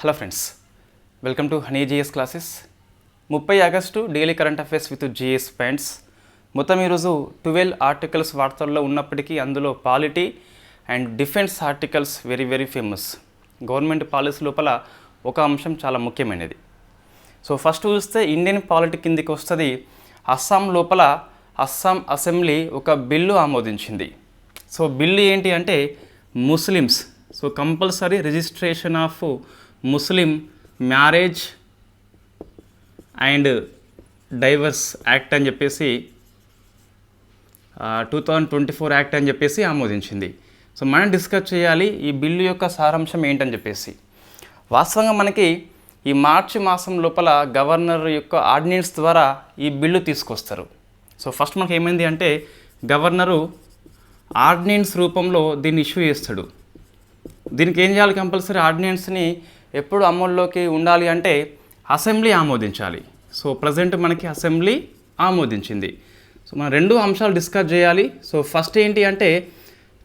Hello friends welcome to honey GS classes ముప్పై August daily current affairs with GS friends మొత్తం ఈరోజు twelve articles వార్తల్లో ఉన్నప్పటికీ అందులో polity and defence articles very very famous. Government policy లోపల ఒక అంశం చాలా ముఖ్యమైనది. సో ఫస్ట్ చూస్తే ఇండియన్ పాలిటీ కిందికి వస్తుంది. అస్సాం లోపల అస్సాం అసెంబ్లీ ఒక బిల్లు ఆమోదించింది. సో బిల్లు ఏంటి అంటే Muslims. So compulsory registration of Muslim marriage and divorce act అని చెప్పేసి two thousand twenty four act అని చెప్పేసి ఆమోదించింది. సో మనం డిస్కస్ చేయాలి ఈ బిల్లు యొక్క సారాంశం ఏంటని చెప్పేసి. వాస్తవంగా మనకి ఈ మార్చి మాసం లోపల గవర్నర్ యొక్క ఆర్డినెన్స్ ద్వారా ఈ బిల్లు తీసుకొస్తారు. సో ఫస్ట్ మనకి ఏమైంది అంటే గవర్నరు ఆర్డినెన్స్ రూపంలో దీన్ని ఇష్యూ చేస్తాడు. దీనికి ఏం చేయాలి కంపల్సరీ? ఆర్డినెన్స్ని ఎప్పుడు అమల్లోకి ఉండాలి అంటే అసెంబ్లీ ఆమోదించాలి. సో ప్రజెంట్ మనకి అసెంబ్లీ ఆమోదించింది. సో మనం రెండు అంశాలు డిస్కస్ చేయాలి. సో ఫస్ట్ ఏంటి అంటే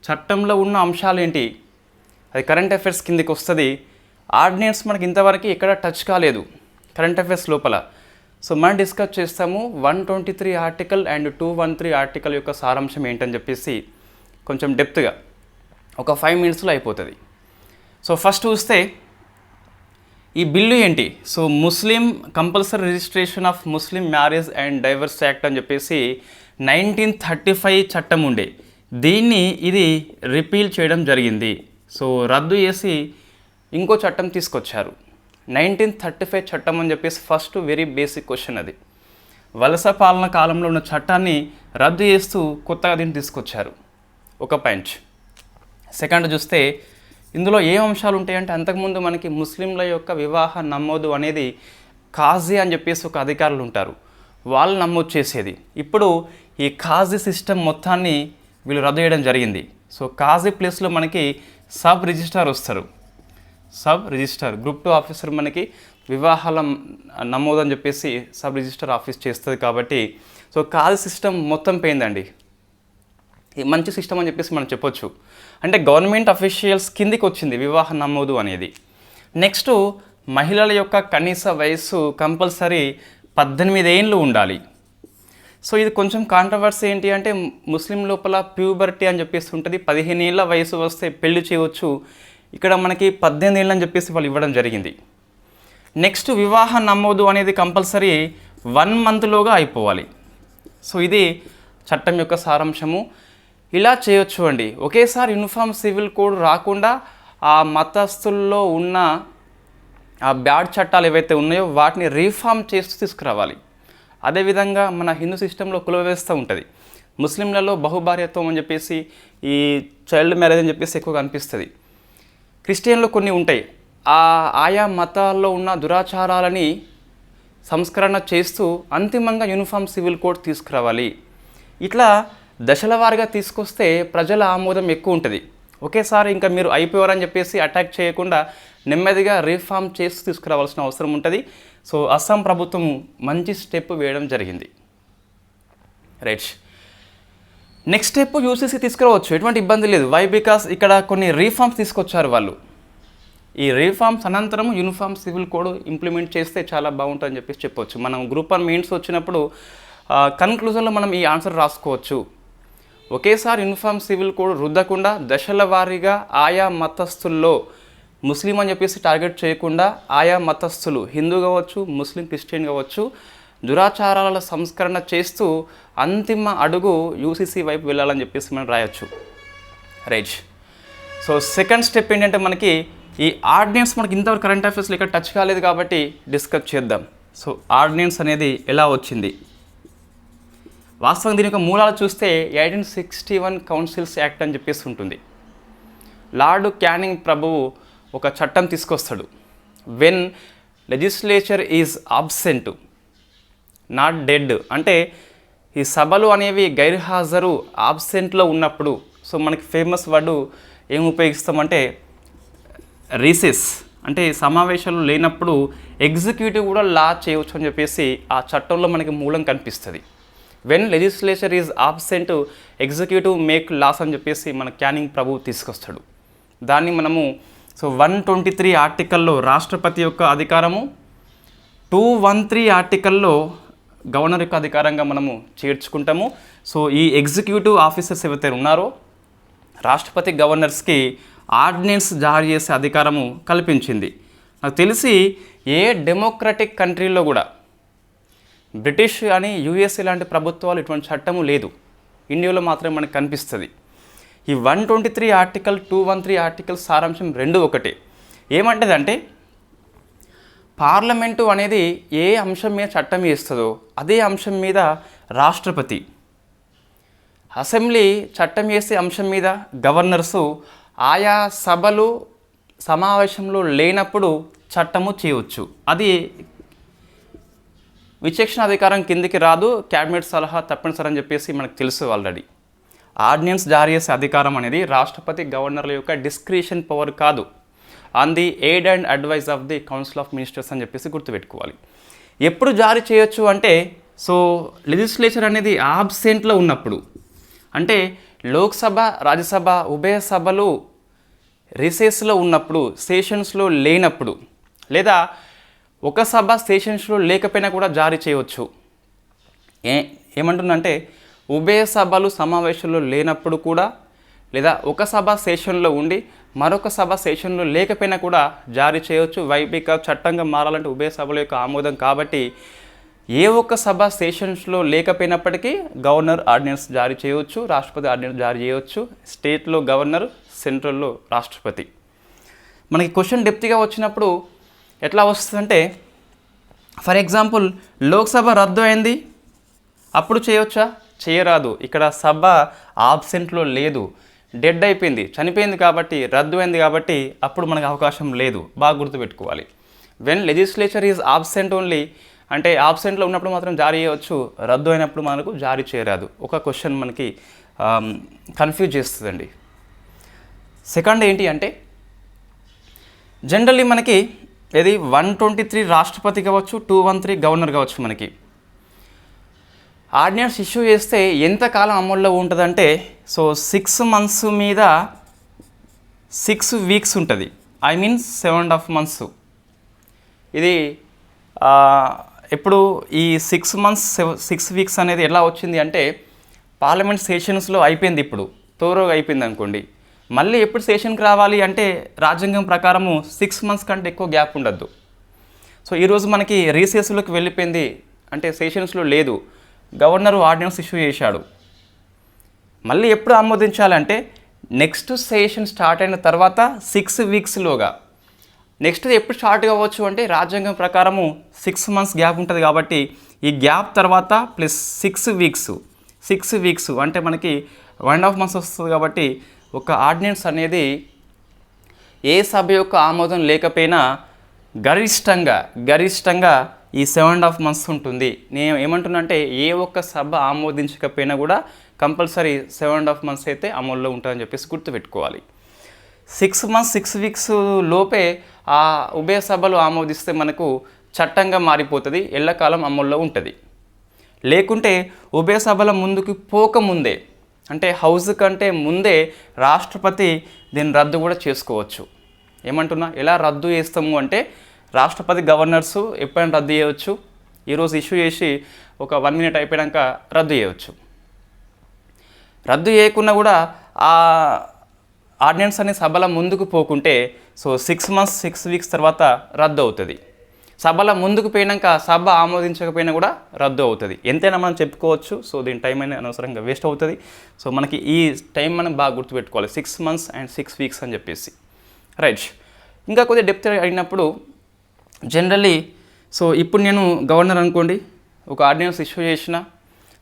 చట్టంలో ఉన్న అంశాలు ఏంటి? అది కరెంట్ అఫైర్స్ కిందకి వస్తుంది. ఆర్డినెన్స్ మనకి ఇంతవరకు ఎక్కడ టచ్ కాలేదు. కరెంట్ అఫైర్స్ లోపల. సో మనం డిస్కస్ చేస్తాము one twenty three article and two one three article యొక్క సారాంశం ఏంటని చెప్పేసి కొంచెం డెప్త్గా ఒక ఫైవ్ మినిట్స్లో అయిపోతుంది. సో ఫస్ట్ చూస్తే ఈ బిల్లు ఏంటి? So Muslim compulsory registration of Muslim marriage and divorce act అని చెప్పేసి నైన్టీన్ థర్టీ ఫైవ్ చట్టం ఉండే. దీన్ని ఇది రిపీల్ చేయడం జరిగింది. సో రద్దు చేసి ఇంకో చట్టం తీసుకొచ్చారు. నైన్టీన్ థర్టీ ఫైవ్ చట్టం అని చెప్పేసి ఫస్ట్ వెరీ బేసిక్ క్వశ్చన్ అది. వలస పాలన కాలంలో ఉన్న చట్టాన్ని రద్దు చేస్తూ కొత్తగా దీన్ని తీసుకొచ్చారు. ఒక పాయింట్ సెకండ్ చూస్తే ఇందులో ఏ అంశాలు ఉంటాయంటే అంతకుముందు మనకి ముస్లింల యొక్క వివాహ నమోదు అనేది కాజీ అని చెప్పేసి ఒక అధికారులు ఉంటారు. వాళ్ళు నమోదు చేసేది. ఇప్పుడు ఈ కాజీ సిస్టమ్ మొత్తాన్ని వీళ్ళు రద్దు చేయడం జరిగింది. సో కాజీ ప్లేస్లో మనకి సబ్ రిజిస్టార్ వస్తారు. Sub registrar group two officer మనకి వివాహాల నమోదు అని చెప్పేసి సబ్ రిజిస్టర్ ఆఫీస్ చేస్తుంది కాబట్టి. సో కాజీ సిస్టమ్ మొత్తం పోయిందండి. మంచి సిస్టమ్ అని చెప్పేసి మనం చెప్పొచ్చు. అంటే గవర్నమెంట్ అఫీషియల్స్ కిందికి వచ్చింది వివాహ నమోదు అనేది. నెక్స్ట్ మహిళల యొక్క కనీస వయస్సు కంపల్సరీ పద్దెనిమిది ఏళ్ళు ఉండాలి. సో ఇది కొంచెం కాంట్రవర్సీ ఏంటి అంటే ముస్లిం లోపల ప్యూబర్టీ అని చెప్పేసి ఉంటుంది. పదిహేను ఏళ్ళ వయసు వస్తే పెళ్ళి చేయవచ్చు ఇక్కడ మనకి పద్దెనిమిది ఏళ్ళు అని చెప్పేసి వాళ్ళు ఇవ్వడం జరిగింది. నెక్స్ట్ వివాహ నమోదు అనేది కంపల్సరీ వన్ మంత్లోగా అయిపోవాలి. సో ఇది చట్టం యొక్క సారాంశము. ఇలా చేయొచ్చు అండి. ఒకేసారి యూనిఫామ్ సివిల్ కోడ్ రాకుండా ఆ మతస్థుల్లో ఉన్న ఆ బ్యాడ్ చట్టాలు ఏవైతే ఉన్నాయో వాటిని రీఫార్మ్ చేస్తూ తీసుకురావాలి. అదేవిధంగా మన హిందూ సిస్టంలో కుల వ్యవస్థ ఉంటుంది. ముస్లింలలో బహుభార్యత్వం అని చెప్పేసి ఈ చైల్డ్ మ్యారేజ్ అని చెప్పేసి ఎక్కువగా అనిపిస్తుంది. క్రిస్టియన్లో కొన్ని ఉంటాయి. ఆ ఆయా మతాల్లో ఉన్న దురాచారాలని సంస్కరణ చేస్తూ అంతిమంగా యూనిఫామ్ సివిల్ కోడ్ తీసుకురావాలి. ఇట్లా దశలవారీగా తీసుకొస్తే ప్రజల ఆమోదం ఎక్కువ ఉంటుంది. ఒకేసారి ఇంకా మీరు అయిపోయారని చెప్పేసి అటాక్ చేయకుండా నెమ్మదిగా రీఫార్మ్ చేసి తీసుకురావాల్సిన అవసరం ఉంటుంది. సో అస్సాం ప్రభుత్వం మంచి స్టెప్ వేయడం జరిగింది. రైట్. నెక్స్ట్ స్టెప్ యూసీసీ తీసుకురావచ్చు. ఎటువంటి ఇబ్బంది లేదు. వై బికాస్ ఇక్కడ కొన్ని రీఫార్మ్స్ తీసుకొచ్చారు వాళ్ళు. ఈ రీఫార్మ్స్ అనంతరం యూనిఫామ్ సివిల్ కోడ్ ఇంప్లిమెంట్ చేస్తే చాలా బాగుంటుందని చెప్పేసి చెప్పొచ్చు. మనం గ్రూప్ ఆన్ మెయిన్స్ వచ్చినప్పుడు కన్క్లూజన్లో మనం ఈ ఆన్సర్ రాసుకోవచ్చు. ఒకేసారి యూనిఫామ్ సివిల్ కోడ్ రుద్దకుండా దశల వారీగా ఆయా మతస్థుల్లో ముస్లిం అని చెప్పేసి టార్గెట్ చేయకుండా ఆయా మతస్థులు హిందూ కావచ్చు ముస్లిం క్రిస్టియన్ కావచ్చు దురాచారాల సంస్కరణ చేస్తూ అంతిమ అడుగు యూసీసీ వైపు వెళ్ళాలని చెప్పేసి మనం రాయొచ్చు. రైట్. సో సెకండ్ స్టెప్ ఏంటంటే మనకి ఈ ఆర్డినెన్స్ మనకి ఇంతవరకు కరెంట్ అఫైర్స్లో ఇక్కడ టచ్ కాలేదు కాబట్టి డిస్కస్ చేద్దాం. సో ఆర్డినెన్స్ అనేది ఎలా వచ్చింది? వాస్తవం దీని యొక్క మూలాలు చూస్తే eighteen sixty one councils act అని చెప్పేసి ఉంటుంది. లార్డ్ క్యానింగ్ ప్రభువు ఒక చట్టం తీసుకొస్తాడు. When legislature is absent not dead అంటే ఈ సభలు అనేవి గైర్హాజరు ఆబ్సెంట్లో ఉన్నప్పుడు సో మనకి ఫేమస్ వర్డ్ ఏం ఉపయోగిస్తామంటే రీసెస్ అంటే సమావేశాలు లేనప్పుడు ఎగ్జిక్యూటివ్ కూడా లా చేయవచ్చు అని చెప్పేసి ఆ చట్టంలో మనకి మూలం కనిపిస్తుంది. When legislature is absent executive make laws అని చెప్పేసి మన క్యానింగ్ ప్రభు తీసుకొస్తాడు. దాన్ని మనము సో వన్ ట్వంటీ త్రీ ఆర్టికల్లో రాష్ట్రపతి యొక్క అధికారము టూ వన్ త్రీ ఆర్టికల్లో గవర్నర్ యొక్క అధికారంగా మనము చేర్చుకుంటాము. సో ఈ ఎగ్జిక్యూటివ్ ఆఫీసర్స్ ఎవరైతే ఉన్నారో రాష్ట్రపతి గవర్నర్స్కి ఆర్డినెన్స్ జారీ చేసే అధికారము కల్పించింది. నాకు తెలిసి ఏ డెమోక్రటిక్ కంట్రీలో కూడా బ్రిటిష్ అని యూఎస్ఏ లాంటి ప్రభుత్వాలు ఇటువంటి చట్టము లేదు. ఇండియాలో మాత్రమే మనకు కనిపిస్తుంది. ఈ one twenty three article two one three article సారాంశం రెండు ఒకటే. ఏమంటదంటే పార్లమెంటు అనేది ఏ అంశం మీద చట్టం చేస్తుందో అదే అంశం మీద రాష్ట్రపతి అసెంబ్లీ చట్టం చేసే అంశం మీద గవర్నర్సు ఆయా సభలు సమావేశంలో లేనప్పుడు చట్టము చేయవచ్చు. అది విచక్షణ అధికారం కిందికి రాదు క్యాబినెట్ సలహా తప్పనిసరి అని చెప్పేసి మనకు తెలుసు ఆల్రెడీ ఆర్డినెన్స్ జారీ చేసే అధికారం అనేది రాష్ట్రపతి గవర్నర్ల యొక్క డిస్క్రిషన్ పవర్ కాదు. On the aid and advise of the council of ministers అని చెప్పేసి గుర్తుపెట్టుకోవాలి. ఎప్పుడు జారీ చేయొచ్చు అంటే సో లెజిస్లేచర్ అనేది ఆబ్సెంట్లో ఉన్నప్పుడు. అంటే లోక్సభ రాజ్యసభ ఉభయ సభలు రిసెస్లో ఉన్నప్పుడు సెషన్స్లో లేనప్పుడు. లేదా ఒక సభ సెషన్స్లో లేకపోయినా కూడా జారీ చేయవచ్చు. ఏ ఏమంటుందంటే ఉభయ సభలు సమావేశంలో లేనప్పుడు కూడా లేదా ఒక సభ సెషన్లో ఉండి మరొక సభ సెషన్లో లేకపోయినా కూడా జారీ చేయవచ్చు. వైపిక చట్టంగా మారాలంటే ఉభయ సభల యొక్క ఆమోదం కాబట్టి ఏ ఒక్క సభ సెషన్స్లో లేకపోయినప్పటికీ గవర్నర్ ఆర్డినెన్స్ జారీ చేయవచ్చు రాష్ట్రపతి ఆర్డినెన్స్ జారీ చేయవచ్చు స్టేట్లో గవర్నర్ సెంట్రల్లో రాష్ట్రపతి. మనకి క్వశ్చన్ డెప్త్గా వచ్చినప్పుడు ఎట్లా వస్తుందంటే ఫర్ ఎగ్జాంపుల్ లోక్సభ రద్దు అయింది. అప్పుడు చేయవచ్చా చేయరాదు. ఇక్కడ సభ ఆబ్సెంట్లో లేదు. డెడ్ అయిపోయింది. చనిపోయింది కాబట్టి రద్దు అయింది కాబట్టి అప్పుడు మనకు అవకాశం లేదు. బాగా గుర్తుపెట్టుకోవాలి. When legislature is absent only అంటే ఆబ్సెంట్లో ఉన్నప్పుడు మాత్రం జారీ చేయవచ్చు. రద్దు అయినప్పుడు మనకు జారీ చేయరాదు. ఒక క్వశ్చన్ మనకి కన్ఫ్యూజ్ చేస్తుందండి. సెకండ్ ఏంటి అంటే జనరల్లీ మనకి ఇది వన్ ట్వంటీ త్రీ రాష్ట్రపతి కావచ్చు టూ వన్ త్రీ గవర్నర్ కావచ్చు మనకి. ఆర్డినెన్స్ ఇష్యూ చేస్తే ఎంతకాలం అమల్లో ఉంటుందంటే సో సిక్స్ మంత్స్ మీద సిక్స్ వీక్స్ ఉంటుంది. I mean seven and half months. ఇది ఎప్పుడు ఈ సిక్స్ మంత్స్ సిక్స్ వీక్స్ అనేది ఎలా వచ్చింది అంటే పార్లమెంట్ సెషన్స్లో అయిపోయింది ఇప్పుడు. తోరోగా అయిపోయింది అనుకోండి. మళ్ళీ ఎప్పుడు సెషన్కి రావాలి అంటే రాజ్యాంగం ప్రకారము సిక్స్ మంత్స్ కంటే ఎక్కువ గ్యాప్ ఉండద్దు. సో ఈరోజు మనకి రీసెస్లోకి వెళ్ళిపోయింది అంటే సెషన్స్లో లేదు. గవర్నర్ ఆర్డినెన్స్ ఇష్యూ చేశాడు. మళ్ళీ ఎప్పుడు ఆమోదించాలంటే నెక్స్ట్ సెషన్ స్టార్ట్ అయిన తర్వాత సిక్స్ వీక్స్లోగా నెక్స్ట్ ఎప్పుడు స్టార్ట్ కావచ్చు అంటే రాజ్యాంగం ప్రకారము సిక్స్ మంత్స్ గ్యాప్ ఉంటుంది కాబట్టి ఈ గ్యాప్ తర్వాత plus six weeks six weeks అంటే మనకి వన్ అండ్ హాఫ్ మంత్స్ వస్తుంది కాబట్టి ఒక ఆర్డినెన్స్ అనేది ఏ సభ యొక్క ఆమోదం లేకపోయినా గరిష్టంగా గరిష్టంగా ఈ సెవెన్ అండ్ హాఫ్ మంత్స్ ఉంటుంది. నేను ఏమంటున్నా అంటే ఏ ఒక్క సభ ఆమోదించకపోయినా కూడా compulsory seven and half months అయితే అమల్లో ఉంటుందని చెప్పేసి గుర్తుపెట్టుకోవాలి. సిక్స్ మంత్స్ సిక్స్ వీక్స్ లోపే ఆ ఉభయ సభలు ఆమోదిస్తే మనకు చట్టంగా మారిపోతుంది ఎల్లకాలం అమల్లో ఉంటుంది. లేకుంటే ఉభయ సభల ముందుకు పోకముందే అంటే హౌస్ కంటే ముందే రాష్ట్రపతి దీన్ని రద్దు కూడా చేసుకోవచ్చు. ఏమంటున్నా? ఎలా రద్దు చేస్తాము అంటే రాష్ట్రపతి గవర్నర్స్ ఎప్పుడైనా రద్దు చేయవచ్చు. ఈరోజు ఇష్యూ చేసి ఒక వన్ మినిట్ అయిపోయాక రద్దు చేయవచ్చు. రద్దు చేయకుండా కూడా ఆ ఆర్డినెన్స్ అనే సభల ముందుకు పోకుంటే so six months six weeks తర్వాత రద్దు అవుతుంది. సభల ముందుకు పోయినాక సభ ఆమోదించకపోయినా కూడా రద్దు అవుతుంది. ఎంతైనా మనం చెప్పుకోవచ్చు సో దీని టైం అనేది అనవసరంగా వేస్ట్ అవుతుంది. సో మనకి ఈ టైం మనం బాగా గుర్తుపెట్టుకోవాలి. Six months and six weeks అని చెప్పేసి. రైట్ ఇంకా కొద్దిగా డెప్త్ అయినప్పుడు జనరల్లీ సో ఇప్పుడు నేను గవర్నర్ అనుకోండి ఒక ఆర్డినెన్స్ ఇష్యూ చేసిన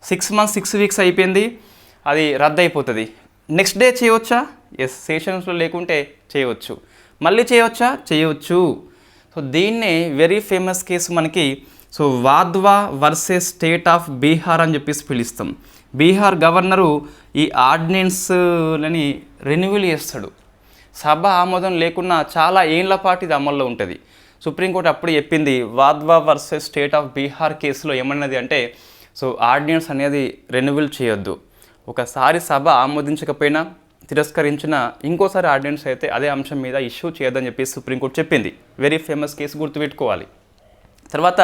సిక్స్ మంత్స్ సిక్స్ వీక్స్ అయిపోయింది అది రద్దు అయిపోతుంది. నెక్స్ట్ డే చేయవచ్చా? ఎస్ సెషన్స్లో లేకుంటే చేయవచ్చు. మళ్ళీ చేయవచ్చా? చేయవచ్చు. సో దీన్నే వెరీ ఫేమస్ కేసు మనకి so Wadhwa versus state of Bihar అని చెప్పేసి పిలుస్తాం. బీహార్ గవర్నరు ఈ ఆర్డినెన్స్లని రెన్యువల్ చేస్తాడు. సభ ఆమోదం లేకున్నా చాలా ఏళ్ళ పాటు ఇది అమల్లో ఉంటుంది. సుప్రీంకోర్టు అప్పుడు చెప్పింది Wadhwa versus state of Bihar కేసులో ఏమన్నది అంటే సో ఆర్డినెన్స్ అనేది రెన్యువల్ చేయొద్దు. ఒకసారి సభ ఆమోదించకపోయినా తిరస్కరించిన ఇంకోసారి ఆర్డినెన్స్ అయితే అదే అంశం మీద ఇష్యూ చేయొద్దని చెప్పేసి సుప్రీంకోర్టు చెప్పింది. వెరీ ఫేమస్ కేసు గుర్తుపెట్టుకోవాలి. తర్వాత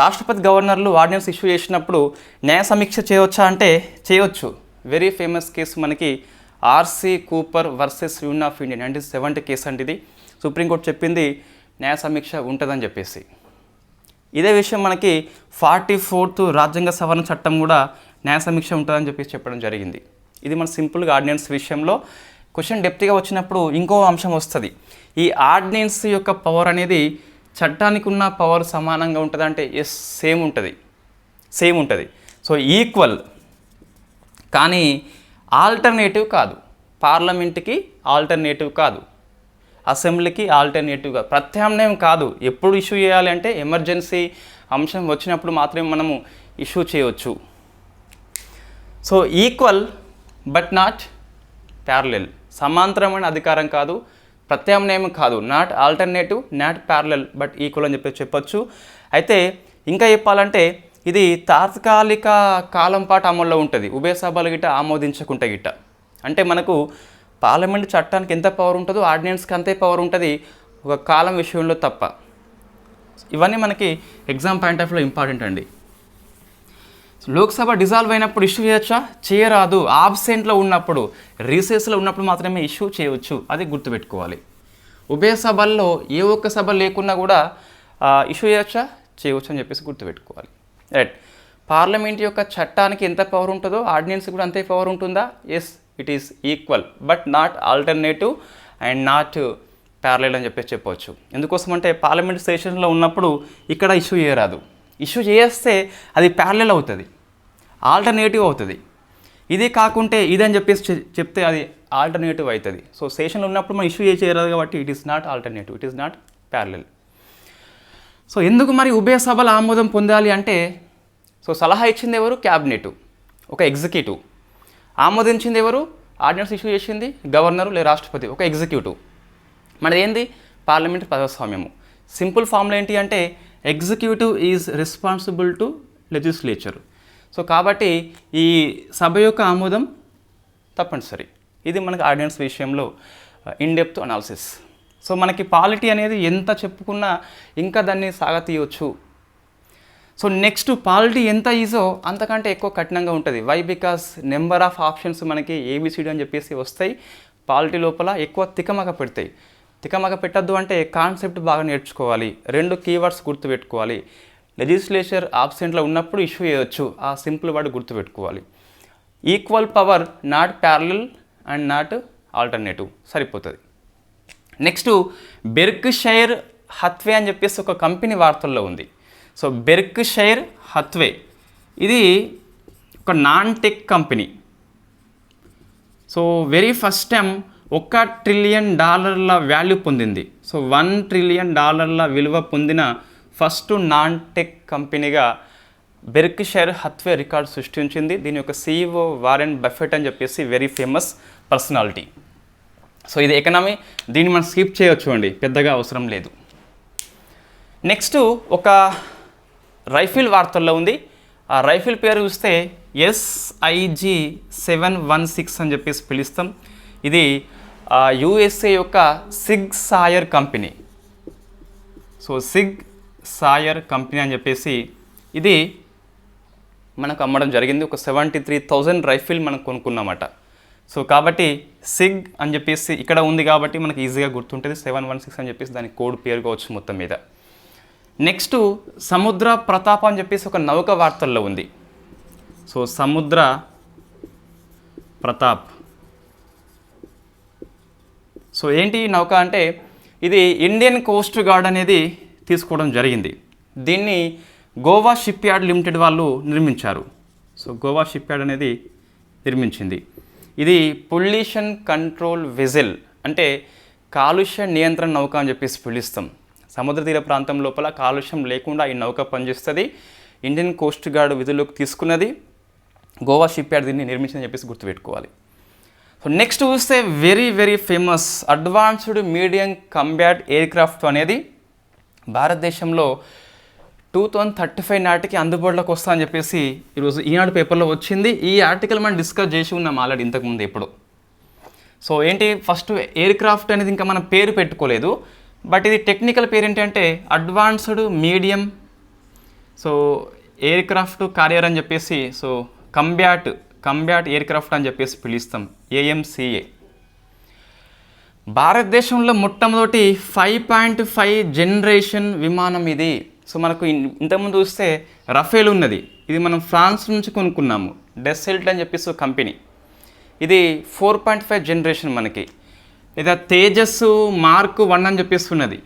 రాష్ట్రపతి గవర్నర్లు ఆర్డినెన్స్ ఇష్యూ చేసినప్పుడు న్యాయ సమీక్ష చేయవచ్చా అంటే చేయొచ్చు. వెరీ ఫేమస్ కేసు మనకి RC Cooper versus union of India nineteen seventy case అంటే ఇది. సుప్రీంకోర్టు చెప్పింది న్యాయ సమీక్ష ఉంటుందని చెప్పేసి. ఇదే విషయం మనకి ఫార్టీ ఫోర్త్ రాజ్యాంగ సవరణ చట్టం కూడా న్యాయ సమీక్ష ఉంటుందని చెప్పేసి చెప్పడం జరిగింది. ఇది మన సింపుల్గా ఆర్డినెన్స్ విషయంలో క్వశ్చన్ డెప్త్గా వచ్చినప్పుడు ఇంకో అంశం వస్తుంది. ఈ ఆర్డినెన్స్ యొక్క పవర్ అనేది చట్టానికి ఉన్న పవర్ సమానంగా ఉంటుంది అంటే ఎస్ సేమ్ ఉంటుంది. సేమ్ ఉంటుంది. So equal. కానీ ఆల్టర్నేటివ్ కాదు. పార్లమెంట్కి ఆల్టర్నేటివ్ కాదు. అసెంబ్లీకి ఆల్టర్నేటివ్ కాదు ప్రత్యామ్నాయం కాదు. ఎప్పుడు ఇష్యూ చేయాలి అంటే ఎమర్జెన్సీ అంశం వచ్చినప్పుడు మాత్రమే మనము ఇష్యూ చేయవచ్చు so equal but not parallel. సమాంతరమైన అధికారం కాదు ప్రత్యామ్నాయం కాదు. Not alternative not parallel but equal అని చెప్పి చెప్పొచ్చు. అయితే ఇంకా చెప్పాలంటే ఇది తాత్కాలిక కాలం పాటు అమల్లో ఉంటుంది. ఉభయ సభలు గిట్ట ఆమోదించకుంటే గిట్ట. అంటే మనకు పార్లమెంట్ చట్టానికి ఎంత పవర్ ఉంటుందో ఆర్డినెన్స్కి అంతే పవర్ ఉంటుంది ఒక కాలం విషయంలో తప్ప. ఇవన్నీ మనకి ఎగ్జామ్ పాయింట్ ఆఫ్లో ఇంపార్టెంట్ అండి. లోక్సభ డిజాల్వ్ అయినప్పుడు ఇష్యూ చేయొచ్చా? చేయరాదు. ఆబ్సెంట్లో ఉన్నప్పుడు రీసెస్లో ఉన్నప్పుడు మాత్రమే ఇష్యూ చేయవచ్చు అది గుర్తుపెట్టుకోవాలి. ఉభయ సభల్లో ఏ ఒక్క సభ లేకున్నా కూడా ఇష్యూ చేయొచ్చా? చేయవచ్చు అని చెప్పేసి గుర్తుపెట్టుకోవాలి. రైట్ పార్లమెంట్ యొక్క చట్టానికి ఎంత పవర్ ఉంటుందో ఆర్డినెన్స్ కూడా అంతే పవర్ ఉంటుందా? Yes it is equal but not alternative and not parallel అని చెప్పేసి చెప్పవచ్చు ఎందుకోసం అంటే పార్లమెంట్ సెషన్లో ఉన్నప్పుడు ఇక్కడ ఇష్యూ చేయరాదు. ఇష్యూ చేస్తే అది ప్యారలెల్ అవుతుంది. ఆల్టర్నేటివ్ అవుతుంది. ఇది కాకుంటే ఇది అని చెప్పేసి చెప్తే అది ఆల్టర్నేటివ్ అవుతుంది సో సెషన్లో ఉన్నప్పుడు మనం ఇష్యూ చేయరాదు కాబట్టి it is not alternative it is not parallel so ఎందుకు మరి ఉభయ సభల ఆమోదం పొందాలి అంటే సో సలహా ఇచ్చింది ఎవరు? క్యాబినెట్ ఒక ఎగ్జిక్యూటివ్ ఆమోదించింది ఎవరు? ఆర్డినెన్స్ ఇష్యూ చేసింది గవర్నరు లేదా రాష్ట్రపతి. ఒక ఎగ్జిక్యూటివ్ మనది ఏంది? పార్లమెంట్ ప్రజాస్వామ్యము. సింపుల్ ఫామ్లో ఏంటి అంటే executive is responsible to legislature. So కాబట్టి ఈ సభ యొక్క ఆమోదం తప్పనిసరి. ఇది మనకి ఆర్డినెన్స్ విషయంలో ఇన్ డెప్త్ అనాలిసిస్ సో మనకి పాలిటీ అనేది ఎంత చెప్పుకున్నా ఇంకా దాన్ని సాగతీయవచ్చు సో నెక్స్ట్ పాలిటీ ఎంత ఈజో అంతకంటే ఎక్కువ కఠినంగా ఉంటుంది. Why because number of options మనకి ఏబిసిడి అని చెప్పేసి వస్తాయి. పాలిటీ లోపల ఎక్కువ తికమక పెడతాయి. తికమక పెట్టద్దు అంటే కాన్సెప్ట్ బాగా నేర్చుకోవాలి. రెండు కీవర్డ్స్ గుర్తుపెట్టుకోవాలి. లెజిస్లేచర్ ఆబ్సెంట్లో ఉన్నప్పుడు ఇష్యూ చేయొచ్చు. ఆ సింపుల్ వర్డ్ గుర్తుపెట్టుకోవాలి. Equal power not parallel and not alternative సరిపోతుంది. నెక్స్ట్ బెర్క్ షైర్ హత్వే అని చెప్పేసి ఒక కంపెనీ వార్తల్లో ఉంది. సో బెర్క్ షైర్ హత్వే ఇది ఒక non tech company so very first time ఒక ట్రిలియన్ డాలర్ల వాల్యూ పొందింది. సో వన్ ట్రిలియన్ డాలర్ల విలువ పొందిన ఫస్ట్ నాన్ టెక్ కంపెనీగా బెర్క్షైర్ హత్వే రికార్డ్ సృష్టించింది. దీని యొక్క సీఈఓ వారెన్ బఫెట్ అని చెప్పేసి వెరీ ఫేమస్ పర్సనాలిటీ సో ఇది ఎకనామీ దీన్ని మనం స్కిప్ చేయవచ్చు అండి. పెద్దగా అవసరం లేదు. నెక్స్ట్ ఒక రైఫిల్ వార్తల్లో ఉంది. ఆ రైఫిల్ పేరు చూస్తే ఎస్ఐజి సెవెన్ వన్ సిక్స్ అని చెప్పేసి పిలుస్తాం. ఇది యుఎస్ఏ యొక్క Sig Sauer company so Sig Sauer company అని చెప్పేసి ఇది మనకు అమ్మడం జరిగింది. ఒక సెవెంటీ త్రీ థౌజండ్ రైఫిల్ మనం కొనుక్కున్నామట. సో కాబట్టి సిగ్ అని చెప్పేసి ఇక్కడ ఉంది కాబట్టి మనకి ఈజీగా గుర్తుంటుంది. సెవెన్ వన్ సిక్స్ అని చెప్పేసి దాని కోడ్ పేరు కావచ్చు మొత్తం మీద. నెక్స్ట్ సముద్ర ప్రతాప్ అని చెప్పేసి ఒక నౌక వార్తల్లో ఉంది. సో సముద్ర ప్రతాప్ సో ఏంటి ఈ నౌక అంటే ఇది ఇండియన్ కోస్ట్ గార్డ్ అనేది తీసుకోవడం జరిగింది. దీన్ని గోవా షిప్ యార్డ్ లిమిటెడ్ వాళ్ళు నిర్మించారు. సో గోవా షిప్ యార్డ్ అనేది నిర్మించింది. ఇది పొల్యూషన్ కంట్రోల్ వెజెల్ అంటే కాలుష్య నియంత్రణ నౌక అని చెప్పేసి పిలుస్తాం. సముద్ర తీర ప్రాంతం లోపల కాలుష్యం లేకుండా ఈ నౌక పనిచేస్తుంది. ఇండియన్ కోస్ట్ గార్డ్ విధుల్లోకి తీసుకున్నది గోవా షిప్ యార్డ్ దీన్ని నిర్మించిందని చెప్పేసి గుర్తుపెట్టుకోవాలి. సో నెక్స్ట్ చూస్తే very very famous advanced medium combat aircraft అనేది భారతదేశంలో టూ థౌజండ్ థర్టీ ఫైవ్ నాటికి అందుబాటులోకి వస్తా అని చెప్పేసి ఈరోజు ఈనాడు పేపర్లో వచ్చింది. ఈ ఆర్టికల్ మనం డిస్కస్ చేసి ఉన్నాం ఆల్రెడీ ఇంతకుముందు ఇప్పుడు సో ఏంటి? ఫస్ట్ ఎయిర్ క్రాఫ్ట్ అనేది ఇంకా మనం పేరు పెట్టుకోలేదు. బట్ ఇది టెక్నికల్ పేరు ఏంటంటే advanced medium so aircraft carrier అని చెప్పేసి so combat combat aircraft అని చెప్పేసి పిలుస్తాం ఏఎంసీఏ భారతదేశంలో మొట్టమొదటి ఫైవ్ పాయింట్ ఫైవ్ జనరేషన్ విమానం ఇది. సో మనకు ఇంతకుముందు చూస్తే రఫేల్ ఉన్నది. ఇది మనం ఫ్రాన్స్ నుంచి కొనుక్కున్నాము. డెసెల్ట్ అని చెప్పేసి ఒక కంపెనీ. ఇది ఫోర్ పాయింట్ ఫైవ్ జనరేషన్ మనకి. లేదా తేజస్ మార్క్ వన్ అని చెప్పేసి ఉన్నది.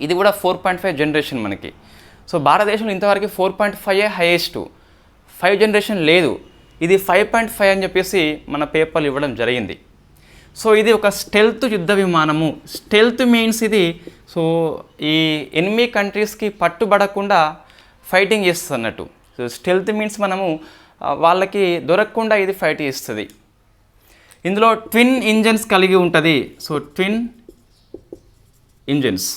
ఇది కూడా ఫోర్ పాయింట్ ఫైవ్ జనరేషన్ మనకి. సో భారతదేశంలో ఇంతవరకు four point five highest. Five generation లేదు. ఇది ఫైవ్ పాయింట్ ఫైవ్ అని చెప్పేసి మన పేపర్లు ఇవ్వడం జరిగింది. సో ఇది ఒక స్టెల్త్ యుద్ధ విమానము. స్టెల్త్ మీన్స్ ఇది సో ఈ ఎనిమి కంట్రీస్కి పట్టుబడకుండా ఫైటింగ్ చేస్తుంది అన్నట్టు. సో స్టెల్త్ మీన్స్ మనము వాళ్ళకి దొరకకుండా ఇది ఫైట్ చేస్తుంది. ఇందులో ట్విన్ ఇంజన్స్ కలిగి ఉంటుంది. సో ట్విన్ ఇంజన్స్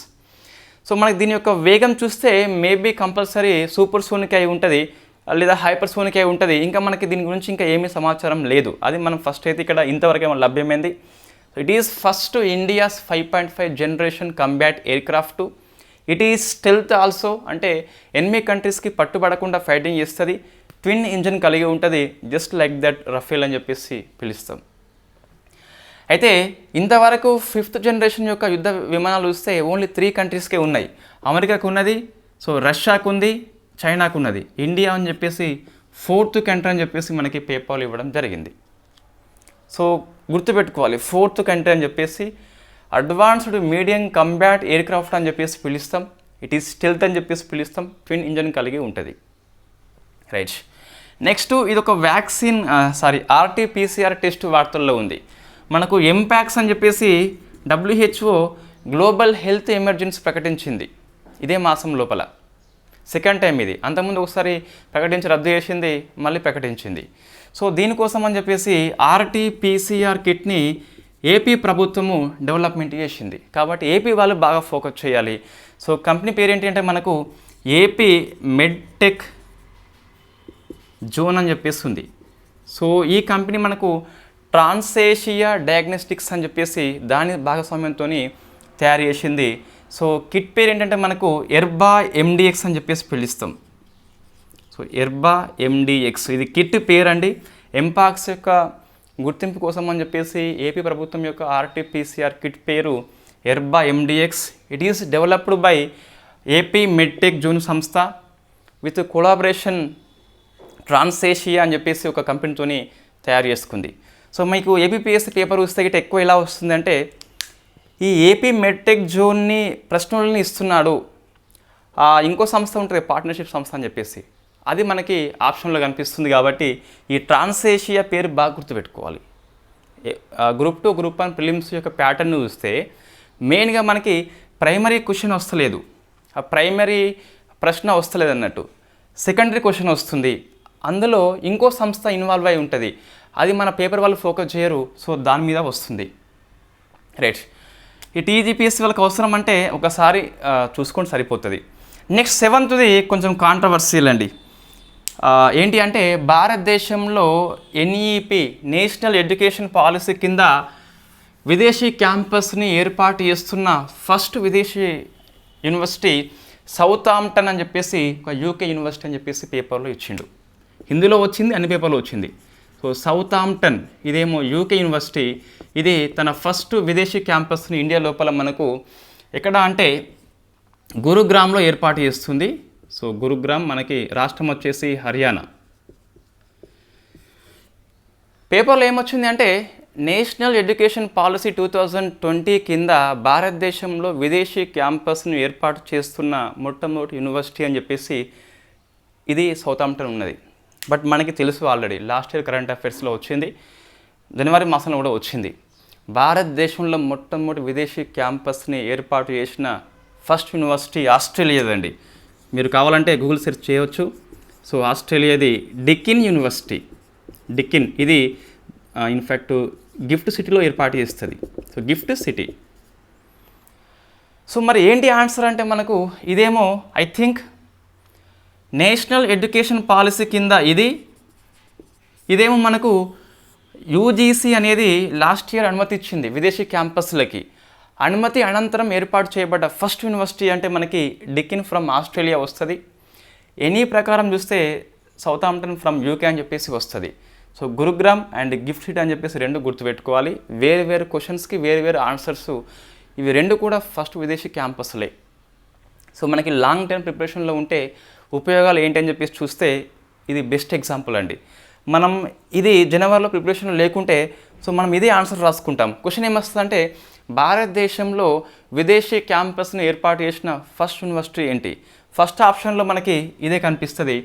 సో మనకి దీని యొక్క వేగం చూస్తే మేబీ కంపల్సరీ సూపర్ సోనిక్ అయి ఉంటుంది. లేదా హైపర్సోనిక్ అయి ఉంటుంది. ఇంకా మనకి దీని గురించి ఇంకా ఏమీ సమాచారం లేదు. అది మనం ఫస్ట్ అయితే ఇక్కడ ఇంతవరకు ఏమో లభ్యమైంది. It is first India's five point five generation combat aircraft it is stealth also అంటే ఎనిమిది కంట్రీస్కి పట్టుబడకుండా ఫైటింగ్ చేస్తుంది. ట్విన్ ఇంజన్ కలిగి ఉంటుంది. జస్ట్ లైక్ దట్ రఫేల్ అని చెప్పేసి పిలుస్తాం. అయితే ఇంతవరకు ఫిఫ్త్ జనరేషన్ యొక్క యుద్ధ విమానాలు చూస్తే ఓన్లీ త్రీ కంట్రీస్కే ఉన్నాయి. అమెరికాకు ఉన్నది. సో రష్యాకు ఉంది. చైనాకు ఉన్నది ఇండియా అని చెప్పేసి ఫోర్త్ కంట్రీ అని చెప్పేసి మనకి పేపాల్ ఇవ్వడం జరిగింది. సో గుర్తుపెట్టుకోవాలి. ఫోర్త్ కంట్రీ అని చెప్పేసి advanced medium combat aircraft అని చెప్పేసి పిలుస్తాం. ఇట్ ఈస్ స్టెల్త్ అని చెప్పేసి పిలుస్తాం. ట్విన్ ఇంజన్ కలిగి ఉంటుంది. రైట్. నెక్స్ట్ ఇది ఒక వ్యాక్సిన్ సారీ ఆర్టీపీసీఆర్ టెస్ట్ వార్తల్లో ఉంది. మనకు ఎంపాక్స్ అని చెప్పేసి డబ్ల్యూహెచ్ఓ గ్లోబల్ హెల్త్ ఎమర్జెన్సీ ప్రకటించింది. ఇదే మాసం లోపల. సెకండ్ టైం ఇది. అంతకుముందు ఒకసారి ప్రకటించి రద్దు చేసింది మళ్ళీ ప్రకటించింది. సో దీనికోసం అని చెప్పేసి ఆర్టీపీసీఆర్ కిట్ని ఏపీ ప్రభుత్వము డెవలప్మెంట్ చేసింది. కాబట్టి ఏపీ వాళ్ళు బాగా ఫోకస్ చేయాలి. సో కంపెనీ పేరు ఏంటి అంటే మనకు ఏపీ మెడ్టెక్ జోన్ అని చెప్పేసి ఉంది. సో ఈ కంపెనీ మనకు ట్రాన్సేషియా డయాగ్నోస్టిక్స్ అని చెప్పేసి దాని భాగస్వామ్యంతో తయారు చేసింది సో కిట్ పేరు ఏంటంటే మనకు ఎర్బా ఎండిఎక్స్ అని చెప్పేసి పిలుస్తాం. సో ఎర్బా ఎండిఎక్స్ ఇది కిట్ పేరు అండి ఎంపాక్స్ యొక్క గుర్తింపు కోసం అని చెప్పేసి ఏపీ ప్రభుత్వం యొక్క ఆర్టీపీసీఆర్ కిట్ పేరు Erba MDX it is developed by AP MedTech zone సంస్థ విత్ కొలాబరేషన్ ట్రాన్సేషియా అని చెప్పేసి ఒక కంపెనీతోని తయారు చేసుకుంది. సో మీకు ఏపీపీఎస్సీ పేపర్ చూస్తే గిట్ట ఎక్కువ ఎలా వస్తుందంటే ఈ ఏపీ మెడ్టెక్ జోన్ని ప్రశ్నలని ఇస్తున్నాడు. ఇంకో సంస్థ ఉంటుంది పార్ట్నర్షిప్ సంస్థ అని చెప్పేసి. అది మనకి ఆప్షన్లో కనిపిస్తుంది కాబట్టి ఈ ట్రాన్సేషియా పేరు బాగా గుర్తుపెట్టుకోవాలి. Group two group one prelims యొక్క ప్యాటర్న్ చూస్తే మెయిన్గా మనకి ప్రైమరీ క్వశ్చన్ వస్తలేదు. ఆ ప్రైమరీ ప్రశ్న వస్తలేదు అన్నట్టు. సెకండరీ క్వశ్చన్ వస్తుంది. అందులో ఇంకో సంస్థ ఇన్వాల్వ్ అయి ఉంటుంది. అది మన పేపర్ వాళ్ళు ఫోకస్ చేయరు సో దాని మీద వస్తుంది. రైట్. ఈ టీజీపీఎస్సీ వాళ్ళకి అవసరం అంటే ఒకసారి ఆ, చూసుకొని సరిపోతుంది. నెక్స్ట్ సెవెంత్ది కొంచెం కాంట్రవర్సీల్ అండి. ఏంటి అంటే భారతదేశంలో ఎన్ఈపి నేషనల్ ఎడ్యుకేషన్ పాలసీ కింద విదేశీ క్యాంపస్ని ఏర్పాటు చేస్తున్న ఫస్ట్ విదేశీ యూనివర్సిటీ సౌత్ ఆంప్టన్ అని చెప్పేసి ఒక యూకే యూనివర్సిటీ అని చెప్పేసి పేపర్లో ఇచ్చిండు. హిందీలో వచ్చింది అన్ని పేపర్లో వచ్చింది. సో సౌత్ ఆంప్టన్ ఇదేమో యూకే యూనివర్సిటీ ఇది తన ఫస్ట్ విదేశీ క్యాంపస్ని ఇండియా లోపల మనకు ఎక్కడ అంటే గురుగ్రామ్లో ఏర్పాటు చేస్తుంది. సో గురుగ్రామ్ మనకి రాష్ట్రం వచ్చేసి హర్యానా. పేపర్లో ఏమొచ్చింది అంటే national education policy two thousand twenty కింద భారతదేశంలో విదేశీ క్యాంపస్ను ఏర్పాటు చేస్తున్న మొట్టమొదటి యూనివర్సిటీ అని చెప్పేసి ఇది సౌత్ ఆంప్టన్ ఉన్నది. బట్ మనకి తెలుసు ఆల్రెడీ. లాస్ట్ ఇయర్ కరెంట్ అఫైర్స్లో వచ్చింది. జనవరి మాసంలో కూడా వచ్చింది. భారతదేశంలో మొట్టమొదటి విదేశీ క్యాంపస్ని ఏర్పాటు చేసిన ఫస్ట్ యూనివర్సిటీ ఆస్ట్రేలియాదండి. మీరు కావాలంటే గూగుల్ సెర్చ్ చేయవచ్చు సో ఆస్ట్రేలియాది డికిన్ యూనివర్సిటీ. డికిన్ ఇది ఇన్ఫ్యాక్ట్ గిఫ్ట్ సిటీలో ఏర్పాటు చేస్తుంది. So gift city. సో మరి ఏంటి ఆన్సర్ అంటే మనకు ఇదేమో I think national education policy కింద ఇది. ఇదేమో మనకు యూజీసీ అనేది లాస్ట్ ఇయర్ అనుమతి ఇచ్చింది విదేశీ క్యాంపస్లకి. అనుమతి అనంతరం ఏర్పాటు చేయబడ్డ ఫస్ట్ యూనివర్సిటీ అంటే మనకి డికిన్ ఫ్రమ్ ఆస్ట్రేలియా వస్తుంది. ఎనీ ప్రకారం చూస్తే సౌత్ ఆంప్టన్ ఫ్రమ్ యూకే అని చెప్పేసి వస్తుంది. సో గురుగ్రామ్ అండ్ గిఫ్ట్ హిట్ అని చెప్పేసి రెండు గుర్తుపెట్టుకోవాలి. వేరు వేరు క్వశ్చన్స్కి వేరు వేరు ఆన్సర్స్ ఇవి రెండు కూడా ఫస్ట్ విదేశీ క్యాంపస్లే. సో మనకి లాంగ్ టర్మ్ ప్రిపరేషన్లో ఉంటే ఉపయోగాలు ఏంటి అని చెప్పేసి చూస్తే ఇది బెస్ట్ ఎగ్జాంపుల్ అండి. మనం ఇది జనవరిలో ప్రిపరేషన్ లేకుంటే సో మనం ఇదే ఆన్సర్ రాసుకుంటాం. క్వశ్చన్ ఏమొస్తుందంటే భారతదేశంలో విదేశీ క్యాంపస్ని ఏర్పాటు చేసిన ఫస్ట్ యూనివర్సిటీ ఏంటి? ఫస్ట్ ఆప్షన్లో మనకి ఇదే కనిపిస్తుంది.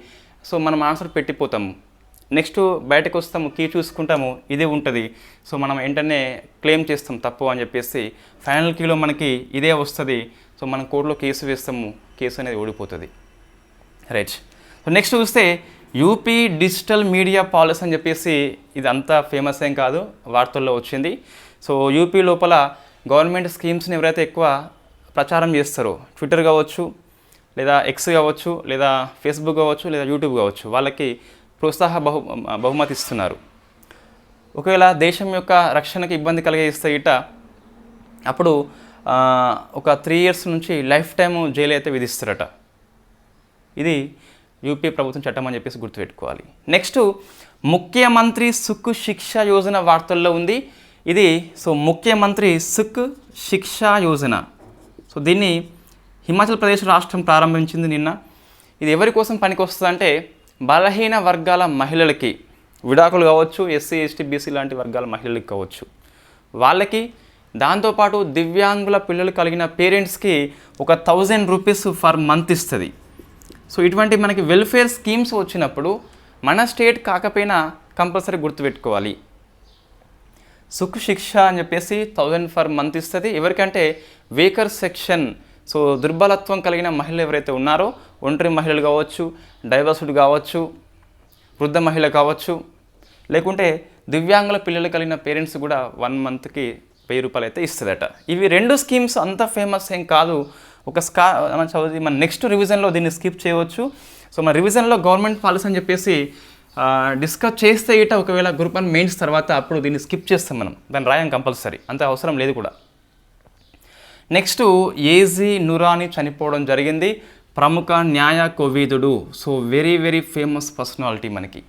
సో మనం ఆన్సర్ పెట్టిపోతాము. నెక్స్ట్ బయటకు వస్తాము కీ చూసుకుంటాము ఇదే ఉంటుంది. సో మనం వెంటనే క్లెయిమ్ చేస్తాం తప్పు అని చెప్పేసి. ఫైనల్ కీలో మనకి ఇదే వస్తుంది. సో మనం కోర్టులో కేసు వేస్తాము కేసు అనేది ఓడిపోతుంది. రైట్ సో నెక్స్ట్ చూస్తే యూపీ డిజిటల్ మీడియా పాలసీ అని చెప్పేసి ఇది అంత ఫేమస్ ఏం కాదు వార్తల్లో వచ్చింది. సో యూపీ లోపల గవర్నమెంట్ స్కీమ్స్ని ఎవరైతే ఎక్కువ ప్రచారం చేస్తారో ట్విట్టర్ కావచ్చు లేదా ఎక్స్ కావచ్చు లేదా ఫేస్బుక్ కావచ్చు లేదా యూట్యూబ్ కావచ్చు వాళ్ళకి ప్రోత్సాహ బహు బహుమతి ఇస్తున్నారు. ఒకవేళ దేశం యొక్క రక్షణకు ఇబ్బంది కలిగిస్తే ఇట అప్పుడు ఒక త్రీ ఇయర్స్ నుంచి లైఫ్ టైం జైలు అయితే విధిస్తారట. ఇది యూపీ ప్రభుత్వం చట్టం అని చెప్పేసి గుర్తుపెట్టుకోవాలి. నెక్స్ట్ ముఖ్యమంత్రి సుఖ్ శిక్ష యోజన వార్తల్లో ఉంది. ఇది సో ముఖ్యమంత్రి సుఖ్ శిక్షా యోజన. సో దీన్ని హిమాచల్ ప్రదేశ్ రాష్ట్రం ప్రారంభించింది నిన్న. ఇది ఎవరి కోసం పనికొస్తుంది అంటే బలహీన వర్గాల మహిళలకి విడాకులు కావచ్చు ఎస్సీ ఎస్టీ బీసీ లాంటి వర్గాల మహిళలకి కావచ్చు. వాళ్ళకి దాంతోపాటు దివ్యాంగుల పిల్లలు కలిగిన పేరెంట్స్కి ఒక థౌజండ్ రూపీస్ ఫర్ మంత్ ఇస్తుంది. సో ఇటువంటి మనకి వెల్ఫేర్ స్కీమ్స్ వచ్చినప్పుడు మన స్టేట్ కాకపోయినా కంపల్సరీ గుర్తుపెట్టుకోవాలి. సుఖ్ శిక్ష అని చెప్పేసి థౌజండ్ ఫర్ మంత్ ఇస్తుంది. ఎవరికంటే వేకర్ సెక్షన్ సో దుర్బలత్వం కలిగిన మహిళలు ఎవరైతే ఉన్నారో ఒంటరి మహిళలు కావచ్చు డైవర్స్డ్ కావచ్చు వృద్ధ మహిళ కావచ్చు లేకుంటే దివ్యాంగుల పిల్లలు కలిగిన పేరెంట్స్ కూడా వన్ మంత్కి వెయ్యి రూపాయలు అయితే ఇస్తుందట. ఇవి రెండు స్కీమ్స్ అంత ఫేమస్ ఏం కాదు. ఒక స్కా మనం చదివి మన నెక్స్ట్ రివిజన్లో దీన్ని స్కిప్ చేయవచ్చు. సో మన రివిజన్లో గవర్నమెంట్ పాలసీ అని చెప్పేసి డిస్కస్ చేస్తే ఇట ఒకవేళ గ్రూప్ వన్ మెయిన్స్ తర్వాత అప్పుడు దీన్ని స్కిప్ చేస్తాం మనం. దాన్ని రాయం కంపల్సరీ అంత అవసరం లేదు కూడా. నెక్స్ట్ ఏజీ నురాని చనిపోవడం జరిగింది. ప్రముఖ న్యాయ కోవిదుడు. So very very famous personality మనకి.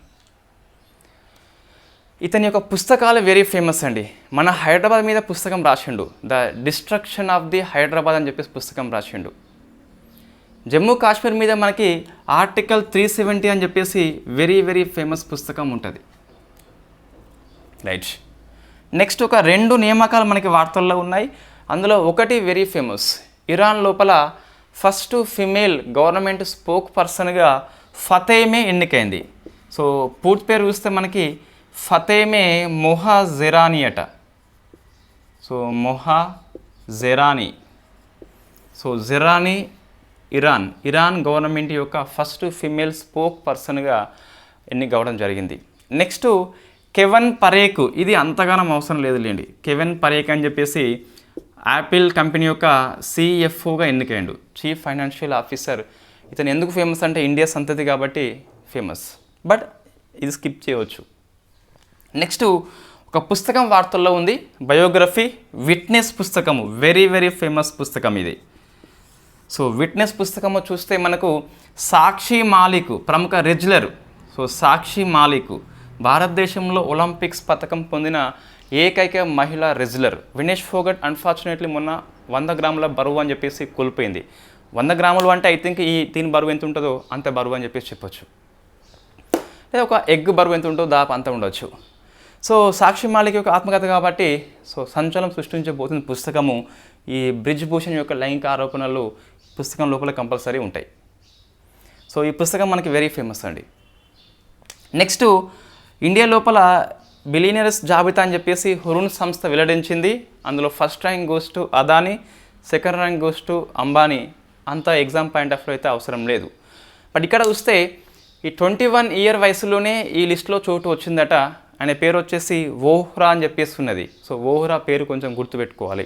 ఇతని యొక్క పుస్తకాలు వెరీ ఫేమస్ అండి. మన హైదరాబాద్ మీద పుస్తకం రాసిండు. The destruction of the Hyderabad అని చెప్పేసి పుస్తకం రాసిండు. జమ్మూ కాశ్మీర్ మీద మనకి ఆర్టికల్ త్రీ సెవెంటీ అని చెప్పేసి వెరీ వెరీ ఫేమస్ పుస్తకం ఉంటుంది. రైట్ నెక్స్ట్ ఒక రెండు నియామకాలు మనకి వార్తల్లో ఉన్నాయి. అందులో ఒకటి వెరీ ఫేమస్ ఇరాన్ లోపల ఫస్ట్ ఫిమేల్ గవర్నమెంట్ స్పోక్ పర్సన్గా ఫతేమే ఎన్నికైంది. సో పూర్తి పేరు చూస్తే మనకి ఫతేమే మొహా జెరానీ అట. So Mohajerani. So Jerani Iran. Iran government యొక్క ఫస్ట్ ఫిమేల్ స్పోక్ పర్సన్గా ఎన్నిక కావడం జరిగింది. నెక్స్ట్ కెవెన్ పరేక్. ఇది అంతగానం అవసరం లేదులేండి. కెవెన్ పరేక్ అని చెప్పేసి యాపిల్ కంపెనీ యొక్క సిఎఫ్ఓగా ఎన్నికైండు. Chief financial officer. ఇతను ఎందుకు ఫేమస్ అంటే ఇండియా సంతతి కాబట్టి ఫేమస్. బట్ ఇది స్కిప్ చేయవచ్చు. నెక్స్ట్ ఒక పుస్తకం వార్తల్లో ఉంది. బయోగ్రఫీ విట్నెస్ పుస్తకము. వెరీ వెరీ ఫేమస్ పుస్తకం ఇది. సో విట్నెస్ పుస్తకము చూస్తే మనకు సాక్షి మాలిక్ ప్రముఖ రెజ్లర్. సో సాక్షి మాలిక్ భారతదేశంలో ఒలింపిక్స్ పథకం పొందిన ఏకైక మహిళా రెజ్లర్. వినేష్ ఫోగట్ అన్ఫార్చునేట్లీ మొన్న వంద గ్రాముల బరువు అని చెప్పేసి కోల్పోయింది. వంద గ్రాములు అంటే ఐ థింక్ ఈ దీని బరువు ఎంత ఉంటుందో అంత బరువు అని చెప్పేసి చెప్పొచ్చు. లేదా ఒక ఎగ్ బరువు ఎంత ఉంటుందో దాపు అంత ఉండొచ్చు. సో సాక్షి మాలిక యొక్క ఆత్మకథ కాబట్టి సో సంచలనం సృష్టించబోతున్న పుస్తకము ఈ బ్రిడ్జ్ భూషణ్ యొక్క లైంగిక ఆరోపణలు పుస్తకం లోపల కంపల్సరీ ఉంటాయి. సో ఈ పుస్తకం మనకి వెరీ ఫేమస్ అండి. నెక్స్ట్ ఇండియా లోపల బిలీనియర్స్ జాబితా అని చెప్పేసి హురున్ సంస్థ వెల్లడించింది. అందులో first rank goes to Adani second rank goes to Ambani అంత ఎగ్జామ్ పాయింట్ ఆఫ్ అయితే అవసరం లేదు. బట్ ఇక్కడ చూస్తే ఈ ట్వంటీ వన్ ఇయర్ వయసులోనే ఈ లిస్ట్లో చోటు వచ్చిందట ఆయన పేరు వచ్చేసి ఓహ్రా అని చెప్పేసి ఉన్నది సో ఓహ్రా పేరు కొంచెం గుర్తుపెట్టుకోవాలి.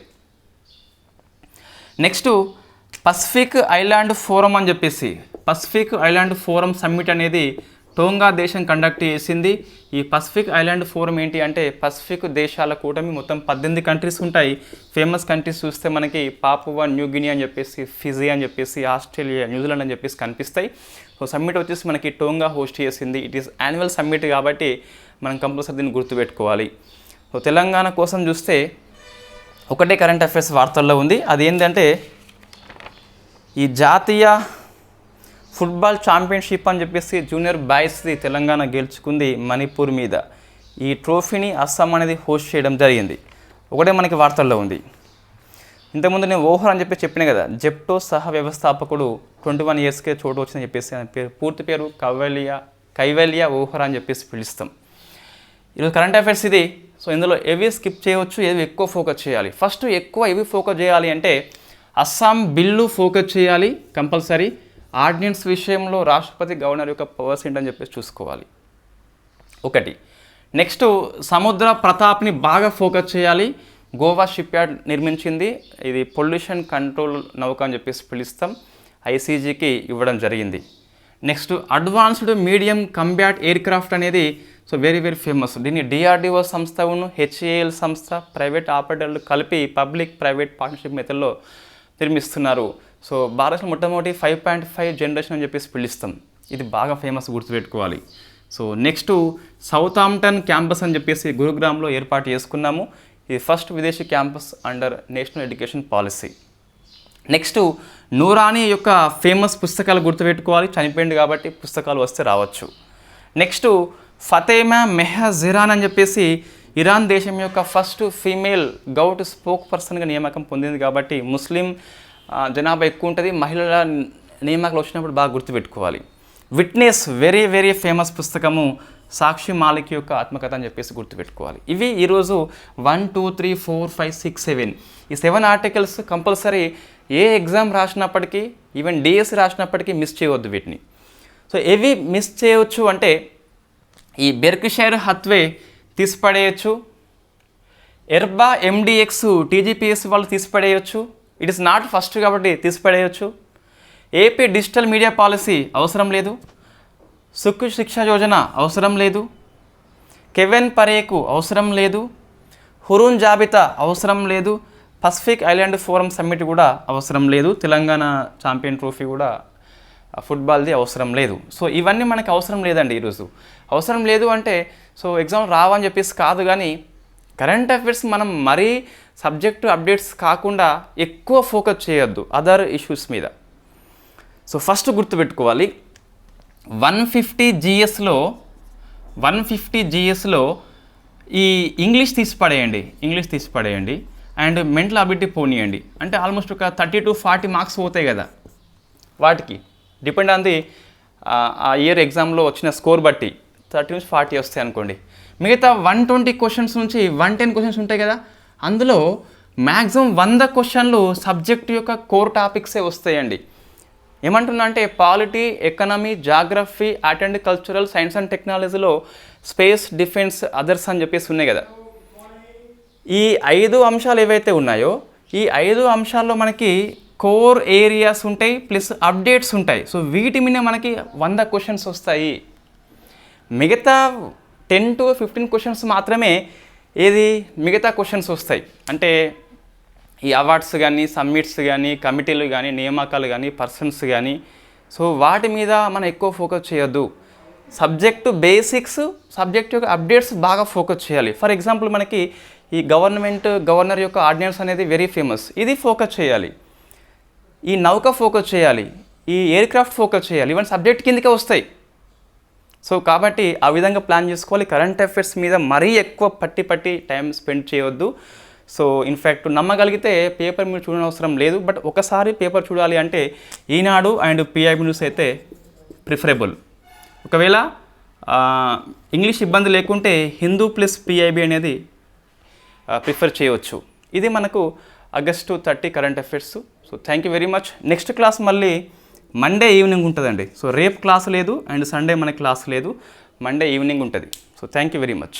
నెక్స్ట్ పసిఫిక్ ఐలాండ్ ఫోరం అని చెప్పేసి పసిఫిక్ ఐలాండ్ ఫోరం సమ్మిట్ అనేది టోంగా దేశం కండక్ట్ చేసింది. ఈ పసిఫిక్ ఐలాండ్ ఫోరం ఏంటి అంటే పసిఫిక్ దేశాల కూటమి మొత్తం పద్దెనిమిది కంట్రీస్ ఉంటాయి. ఫేమస్ కంట్రీస్ చూస్తే మనకి పాపువా న్యూ గిని అని చెప్పేసి ఫిజీ అని చెప్పేసి ఆస్ట్రేలియా న్యూజిలాండ్ అని చెప్పేసి కనిపిస్తాయి. సో సమ్మిట్ వచ్చేసి మనకి టోంగా హోస్ట్ చేసింది. ఇట్ ఈస్ యాన్యువల్ సమ్మిట్ కాబట్టి మనం కంపల్సరీ దీన్ని గుర్తుపెట్టుకోవాలి. సో తెలంగాణ కోసం చూస్తే ఒకటే కరెంట్ అఫైర్స్ వార్తల్లో ఉంది. అది ఏంటంటే ఈ జాతీయ ఫుట్బాల్ ఛాంపియన్షిప్ అని చెప్పేసి జూనియర్ బాయ్స్ది తెలంగాణ గెలుచుకుంది మణిపూర్ మీద. ఈ ట్రోఫీని అస్సాం అనేది హోస్ట్ చేయడం జరిగింది. ఒకటే మనకి వార్తల్లో ఉంది. ఇంతకుముందు నేను ఓహర్ అని చెప్పి చెప్పిన కదా జెప్టో సహ వ్యవస్థాపకుడు ట్వంటీ వన్ ఇయర్స్కే చోటు వచ్చిందని చెప్పేసి పేరు పూర్తి పేరు కవలియా కైవల్య ఓహర్ అని చెప్పేసి పిలుస్తాం. ఈరోజు కరెంట్ అఫైర్స్ ఇది. సో ఇందులో ఏవి స్కిప్ చేయవచ్చు ఏవి ఎక్కువ ఫోకస్ చేయాలి? ఫస్ట్ ఎక్కువ ఏవి ఫోకస్ చేయాలి అంటే అస్సాం బిల్లు ఫోకస్ చేయాలి కంపల్సరీ. ఆర్డినెన్స్ విషయంలో రాష్ట్రపతి గవర్నర్ యొక్క పవర్స్ ఏంటని చెప్పేసి చూసుకోవాలి. ఒకటి. నెక్స్ట్ సముద్ర ప్రతాప్ని బాగా ఫోకస్ చేయాలి. గోవా షిప్ యార్డ్ నిర్మించింది. ఇది పొల్యూషన్ కంట్రోల్ నౌక అని చెప్పేసి పిలుస్తాం. ఐసీజీకి ఇవ్వడం జరిగింది. Next advanced medium combat aircraft అనేది సో వెరీ వెరీ ఫేమస్. దీన్ని డిఆర్డిఓ సంస్థను హెచ్ఏఎల్ సంస్థ ప్రైవేట్ ఆపరేటర్లు కలిపి పబ్లిక్ ప్రైవేట్ పార్ట్నర్షిప్ మెథడ్లో నిర్మిస్తున్నారు. సో భారత్లో మొట్టమొదటి ఫైవ్ పాయింట్ ఫైవ్ జనరేషన్ అని చెప్పేసి పిలుస్తాం. ఇది బాగా ఫేమస్ గుర్తుపెట్టుకోవాలి. So next Southampton campus అని చెప్పేసి గురుగ్రామ్లో ఏర్పాటు చేసుకున్నాము. ఇది ఫస్ట్ విదేశీ campus under national education policy. Next Noorani యొక్క ఫేమస్ పుస్తకాలు గుర్తుపెట్టుకోవాలి. చనిపోయింది కాబట్టి పుస్తకాలు వస్తే రావచ్చు. నెక్స్ట్ ఫతేమా మెహజిరాన్ అని చెప్పేసి ఇరాన్ దేశం యొక్క ఫస్ట్ ఫీమేల్ గౌట్ స్పోక్ పర్సన్గా నియామకం పొందింది కాబట్టి ముస్లిం జనాభా ఎక్కువ ఉంటుంది. మహిళల నియామకాలు వచ్చినప్పుడు బాగా గుర్తుపెట్టుకోవాలి. విట్నెస్ వెరీ వెరీ ఫేమస్ పుస్తకము సాక్షి మాలిక్ యొక్క ఆత్మకథ అని చెప్పేసి గుర్తుపెట్టుకోవాలి. ఇవి ఈరోజు one two three four five six seven ఈ సెవెన్ ఆర్టికల్స్ కంపల్సరీ ఏ ఎగ్జామ్ రాసినప్పటికీ ఈవెన్ డిఎస్సి రాసినప్పటికీ మిస్ చేయవద్దు వీటిని. సో ఏవి మిస్ చేయవచ్చు అంటే ఈ బెర్కిషైర్ హత్వే తీసిపడేయచ్చు. ఎర్బా ఎండిఎక్స్ టీజీపీఎస్ వాళ్ళు తీసిపడేయచ్చు. ఇట్ ఇస్ నాట్ ఫస్ట్ కాబట్టి తీసిపడేయచ్చు. ఏపీ డిజిటల్ మీడియా పాలసీ అవసరం లేదు. సుఖ్ శిక్షా యోజన అవసరం లేదు. కెవెన్ పరేకు అవసరం లేదు. హురూన్ జాబితా అవసరం లేదు. పసిఫిక్ ఐలాండ్ ఫోరం సమ్మిట్ కూడా అవసరం లేదు. తెలంగాణ ఛాంపియన్ ట్రోఫీ కూడా ఫుట్బాల్ది అవసరం లేదు. సో ఇవన్నీ మనకి అవసరం లేదండి ఈరోజు. అవసరం లేదు అంటే సో ఎగ్జామ్ రావని చెప్పేసి కాదు కానీ కరెంట్ అఫైర్స్ మనం మరీ సబ్జెక్టు అప్డేట్స్ కాకుండా ఎక్కువ ఫోకస్ చేయొద్దు అదర్ ఇష్యూస్ మీద. సో ఫస్ట్ గుర్తుపెట్టుకోవాలి వన్ ఫిఫ్టీ జిఎస్లో వన్ ఫిఫ్టీ జిఎస్లో ఈ ఇంగ్లీష్ తీసి పడేయండి ఇంగ్లీష్ తీసి పడేయండి. అండ్ మెంటల్ అబిలిటీ పోనీయండి. అంటే ఆల్మోస్ట్ ఒక థర్టీ టు ఫార్టీ మార్క్స్ పోతాయి కదా వాటికి. డిపెండ్ ఆన్ ది ఆ ఇయర్ ఎగ్జామ్లో వచ్చిన స్కోర్ బట్టి థర్టీ నుంచి ఫార్టీ వస్తాయి అనుకోండి. మిగతా వన్ ట్వంటీ క్వశ్చన్స్ నుంచి వన్ టెన్ క్వశ్చన్స్ ఉంటాయి కదా అందులో మ్యాక్సిమం వంద క్వశ్చన్లు సబ్జెక్ట్ యొక్క కోర్ టాపిక్సే వస్తాయండి. ఏమంటున్నా అంటే polity economy geography art and cultural science and టెక్నాలజీలో స్పేస్ డిఫెన్స్ అదర్స్ అని చెప్పేసి ఉన్నాయి కదా. ఈ ఐదు అంశాలు ఏవైతే ఉన్నాయో ఈ ఐదు అంశాల్లో మనకి కోర్ ఏరియాస్ ఉంటాయి ప్లస్ అప్డేట్స్ ఉంటాయి. సో వీటి మీద మనకి వంద క్వశ్చన్స్ వస్తాయి. మిగతా టెన్ టు ఫిఫ్టీన్ క్వశ్చన్స్ మాత్రమే ఏది? మిగతా క్వశ్చన్స్ వస్తాయి. అంటే ఈ అవార్డ్స్ కానీ సమ్మిట్స్ కానీ కమిటీలు కానీ నియామకాలు కానీ పర్సన్స్ కానీ. సో వాటి మీద మనం ఎక్కువ ఫోకస్ చేయొద్దు. సబ్జెక్టు బేసిక్స్ సబ్జెక్ట్ యొక్క అప్డేట్స్ బాగా ఫోకస్ చేయాలి. ఫర్ ఎగ్జాంపుల్ మనకి ఈ గవర్నమెంట్ గవర్నర్ యొక్క ఆర్డినెన్స్ అనేది వెరీ ఫేమస్ ఇది ఫోకస్ చేయాలి. ఈ నౌక ఫోకస్ చేయాలి. ఈ ఎయిర్ క్రాఫ్ట్ ఫోకస్ చేయాలి. ఇవన్నీ సబ్జెక్ట్ కిందకే వస్తాయి. సో కాబట్టి ఆ విధంగా ప్లాన్ చేసుకోవాలి. కరెంట్ అఫైర్స్ మీద మరీ ఎక్కువ పట్టి పట్టి టైం స్పెండ్ చేయవద్దు సో ఇన్ఫ్యాక్ట్ నమ్మగలిగితే పేపర్ మీరు చూడడం అవసరం లేదు. బట్ ఒకసారి పేపర్ చూడాలి అంటే ఈనాడు అండ్ పిఐబి న్యూస్ అయితే ప్రిఫరబుల్ ఒకవేళ ఇంగ్లీష్ ఇబ్బంది లేకుంటే హిందూ ప్లస్ పిఐబి అనేది ప్రిఫర్ చేయవచ్చు ఇది మనకు August thirty current affairs. So thank you very much next class మళ్ళీ మండే ఈవినింగ్ ఉంటుందండి. సో రేపు క్లాస్ లేదు అండ్ సండే మనకి క్లాస్ లేదు. మండే ఈవినింగ్ ఉంటుంది. So thank you very much